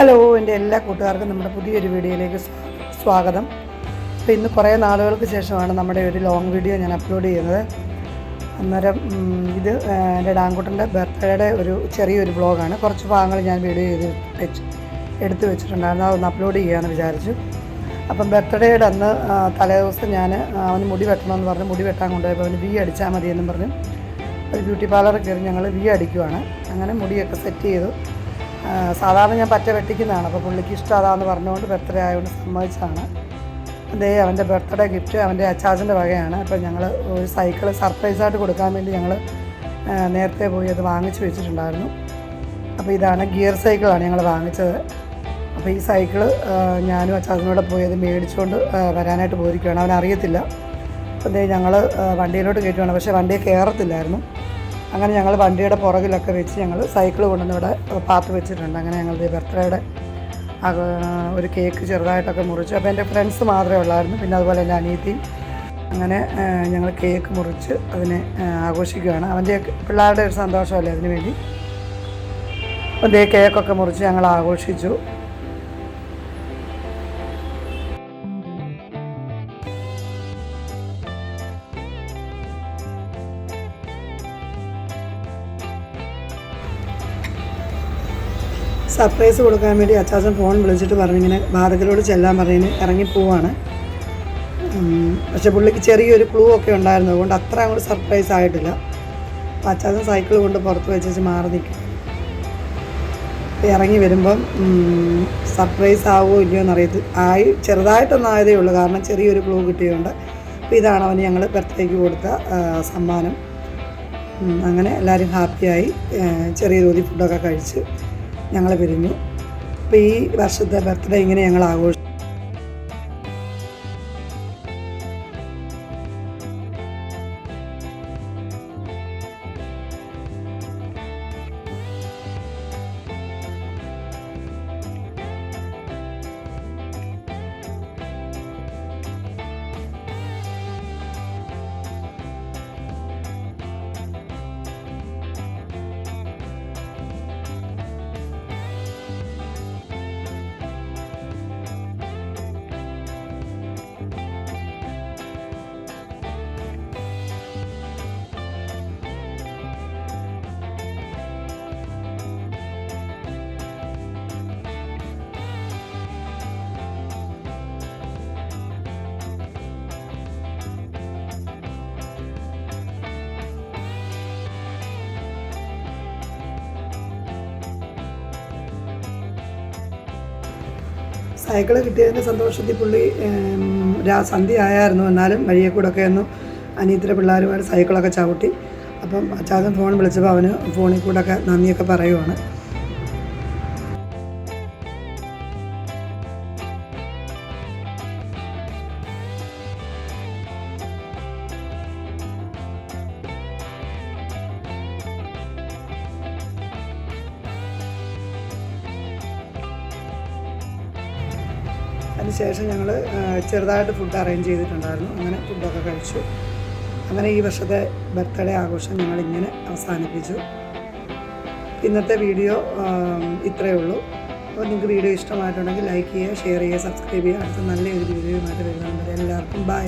Hello എന്റെ എല്ലാ കൂട്ടുകാർക്കും നമ്മുടെ പുതിയൊരു വീഡിയോയിലേക്ക് സ്വാഗതം. അപ്പോൾ ഇന്ന് കുറേ നാളുകൾക്ക് ശേഷമാണ് നമ്മുടെ ഒരു ലോങ് വീഡിയോ ഞാൻ അപ്ലോഡ് ചെയ്യുന്നത്. അന്നേരം ഇത് എന്റെ ഡാങ്കുട്ടന്റെ ബർത്ത്ഡേയുടെ ഒരു ചെറിയൊരു ബ്ലോഗാണ് കുറച്ച് ഭാഗങ്ങൾ ഞാൻ വീഡിയോ ചെയ്ത് വെച്ച് എടുത്തു വെച്ചിട്ടുണ്ടായിരുന്നു. അതൊന്ന് അപ്ലോഡ് ചെയ്യാമെന്ന് വിചാരിച്ചു. അപ്പം ബർത്ത്ഡേയുടെ അന്ന് തലേദിവസം ഞാൻ അവന് മുടി വെട്ടണമെന്ന് പറഞ്ഞ്. മുടി വെട്ടാൻ കൊണ്ടുപോയപ്പോൾ അവന് വി അടിച്ചാൽ മതിയെന്നും പറഞ്ഞു. ഒരു ബ്യൂട്ടി പാർലറിൽ കയറി ഞങ്ങൾ വി അടിക്കുവാണ്. അങ്ങനെ മുടിയൊക്കെ സെറ്റ് ചെയ്തു. സാധാരണ ഞാൻ പറ്റ വെട്ടിക്കുന്നതാണ്. അപ്പോൾ പുള്ളിക്ക് ഇഷ്ടം അതാന്ന് പറഞ്ഞുകൊണ്ട് ബർത്ത്ഡേ ആയതുകൊണ്ട് സമ്മതിച്ചതാണ്. അതേ അവന്റെ ബർത്ത്ഡേ ഗിഫ്റ്റ് അവന്റെ അച്ചാച്ചന്റെ വകയാണ്. അപ്പോൾ ഞങ്ങൾ ഒരു സൈക്കിൾ സർപ്രൈസായിട്ട് കൊടുക്കാൻ വേണ്ടി ഞങ്ങൾ നേരത്തെ പോയി അത് വാങ്ങിച്ചു വെച്ചിട്ടുണ്ടായിരുന്നു. അപ്പോൾ ഇതാണ് ഗിയർ സൈക്കിളാണ് ഞങ്ങൾ വാങ്ങിച്ചത്. അപ്പോൾ ഈ സൈക്കിൾ ഞാനും അച്ചാച്ചനോടെ പോയി അത് മേടിച്ചുകൊണ്ട് വരാനായിട്ട് പോയിരിക്കുകയാണ്. അവനറിയത്തില്ല. അപ്പോൾ ഞങ്ങൾ വണ്ടിയിലോട്ട് കയറ്റുകയാണ് പക്ഷേ വണ്ടിയെ കയറത്തില്ലായിരുന്നു അങ്ങനെ ഞങ്ങൾ വണ്ടിയുടെ പുറകിലൊക്കെ വെച്ച് ഞങ്ങൾ സൈക്കിൾ കൊണ്ടുവന്ന് ഇവിടെ പാത്ത് വെച്ചിട്ടുണ്ട്. അങ്ങനെ ഞങ്ങൾ ബർത്ത്ഡേയുടെ ഒരു കേക്ക് ചെറുതായിട്ടൊക്കെ മുറിച്ചു. അപ്പോൾ എന്റെ ഫ്രണ്ട്സ് മാത്രമേ ഉള്ളായിരുന്നു. പിന്നെ അതുപോലെ എന്റെ അനീതി അങ്ങനെ ഞങ്ങൾ കേക്ക് മുറിച്ച് അതിനെ ആഘോഷിക്കുകയാണ്. അവന്റെ പിള്ളേരുടെ ഒരു സന്തോഷമല്ലേ അതിന് വേണ്ടി? അപ്പോൾ ദേ കേക്കൊക്കെ മുറിച്ച് ഞങ്ങൾ ആഘോഷിച്ചു. സർപ്രൈസ് കൊടുക്കാൻ വേണ്ടി അച്ചാച്ചൻ ഫോൺ വിളിച്ചിട്ട് പറഞ്ഞിങ്ങനെ വാതകലോട് ചെല്ലാൻ പറഞ്ഞതിന് ഇറങ്ങിപ്പോവാണ് പോവാണ്. പക്ഷെ പുള്ളിക്ക് ചെറിയൊരു ക്ലൂ ഒക്കെ ഉണ്ടായിരുന്നു. അതുകൊണ്ട് അത്ര അങ്ങോട്ട് സർപ്രൈസ് ആയിട്ടില്ല. അച്ചാച്ചൻ സൈക്കിൾ കൊണ്ട് പുറത്ത് വെച്ച് മാറി നിൽക്കും. ഇറങ്ങി വരുമ്പം സർപ്രൈസ് ആവുമോ ഇല്ലയോ എന്നറിയത്തില്ല ആയി ചെറുതായിട്ടൊന്നും ആയതേ ഉള്ളൂ. കാരണം ചെറിയൊരു ക്ലൂ കിട്ടിയതുകൊണ്ട്. അപ്പോൾ ഇതാണ് അവന് ഞങ്ങൾ ബർത്ത്ഡേക്ക് കൊടുത്ത സമ്മാനം. അങ്ങനെ എല്ലാവരും ഹാപ്പിയായി ചെറിയ തോതി ഫുഡൊക്കെ കഴിച്ച് ഞങ്ങൾ പിരിഞ്ഞു. അപ്പോൾ ഈ വർഷത്തെ ബർത്ത്ഡേ ഇങ്ങനെ ഞങ്ങൾ ആഘോഷിച്ചു സൈക്കിൾ കിട്ടിയതിന്റെ സന്തോഷത്തിൽ പുള്ളി സന്ധ്യ ആയായിരുന്നു എന്നാലും വഴിയെ കൂടെ ഒക്കെ ഒന്ന് അനിയത്തിലെ പിള്ളേരുമായിട്ട് സൈക്കിളൊക്കെ ചവിട്ടി. അപ്പം അച്ചാച്ചൻ ഫോൺ വിളിച്ചപ്പോൾ അവന് ഫോണിൽ കൂടെ ഒക്കെ നന്ദിയൊക്കെ പറയുവാണ്. അതിനുശേഷം ഞങ്ങൾ ചെറുതായിട്ട് ഫുഡ് അറേഞ്ച് ചെയ്തിട്ടുണ്ടായിരുന്നു. അങ്ങനെ ഫുഡൊക്കെ കഴിച്ചു. അങ്ങനെ ഈ വർഷത്തെ ബർത്ത്ഡേ ആഘോഷം ഞങ്ങൾ ഇങ്ങനെ അവസാനിപ്പിച്ചു. ഇന്നത്തെ വീഡിയോ ഇത്രയേ ഉള്ളൂ. അപ്പോൾ നിങ്ങൾക്ക് വീഡിയോ ഇഷ്ടമായിട്ടുണ്ടെങ്കിൽ ലൈക്ക് ചെയ്യുക ഷെയർ ചെയ്യുക സബ്സ്ക്രൈബ് ചെയ്യുക. അടുത്ത നല്ലൊരു വീഡിയോയുമായിട്ട് വരുന്നുണ്ട് എല്ലാവർക്കും ബൈ